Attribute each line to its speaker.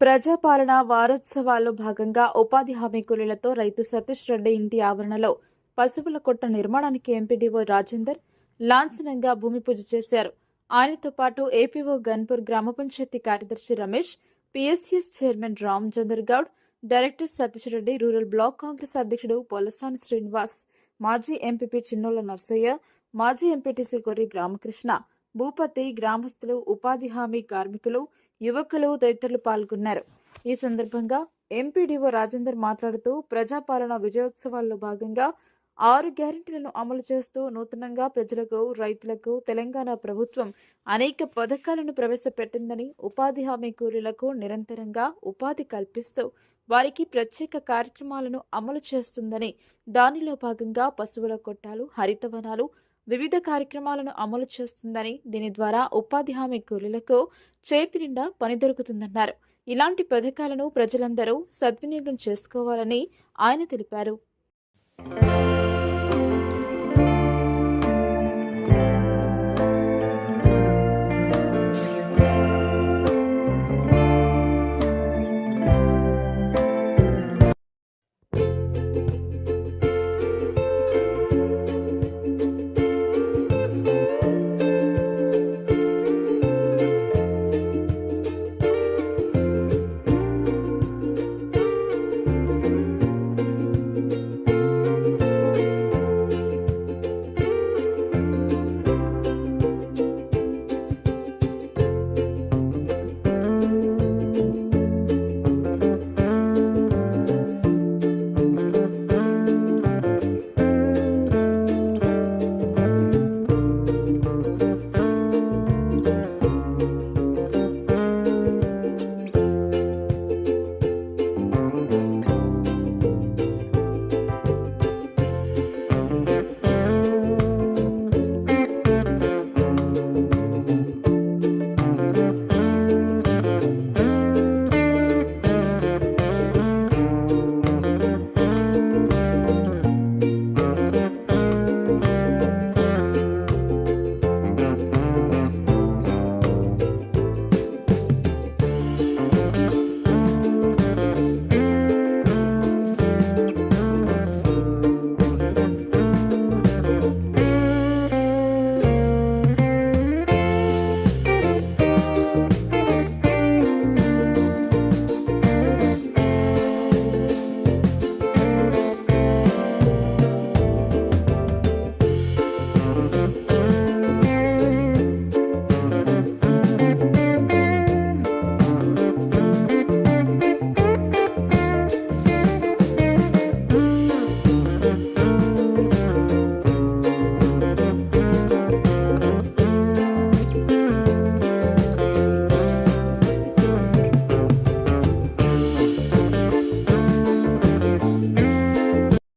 Speaker 1: ప్రజాపాలన వారోత్సవాల్లో భాగంగా ఉపాధి హామీ కూలీలతో రైతు సతీష్ రెడ్డి ఇంటి ఆవరణలో పశువుల కొట్ట నిర్మాణానికి ఎంపీడీఓ రాజేందర్ లాంఛనంగా భూమి పూజ చేశారు. ఆయనతో పాటు ఏపీఓ గన్పూర్ గ్రామ పంచాయతీ కార్యదర్శి Ramesh PSCS chairman Ramachandar Goud director Satish Reddy rural block Congress అధ్యక్షుడు పొలసాని శ్రీనివాస్ మాజీ ఎంపీపీ చిన్నోల నర్సయ్య మాజీ ఎంపీటీసీ కొర్రి రామకృష్ణ భూపతి గ్రామస్తులు ఉపాధి హామీ కార్మికులు యువకులు తదితరులు పాల్గొన్నారు. ఈ సందర్భంగా ఎంపీడీఓ రాజేందర్ మాట్లాడుతూ ప్రజాపాలన విజయోత్సవాల్లో భాగంగా ఆరు గ్యారెంటీలను అమలు చేస్తూ నూతనంగా ప్రజలకు రైతులకు తెలంగాణ ప్రభుత్వం అనేక పథకాలను ప్రవేశపెట్టిందని ఉపాధి హామీ కూలీలకు నిరంతరంగా ఉపాధి కల్పిస్తూ వారికి ప్రత్యేక కార్యక్రమాలను అమలు చేస్తుందని దానిలో భాగంగా పశువుల కొట్టాలు హరితవనాలు వివిధ కార్యక్రమాలను అమలు చేస్తుందని దీని ద్వారా ఉపాధి హామీ కూలీలకు చేతి నిండా పని దొరుకుతుందన్నారు. ఇలాంటి పథకాలను ప్రజలందరూ సద్వినియోగం చేసుకోవాలని ఆయన తెలిపారు.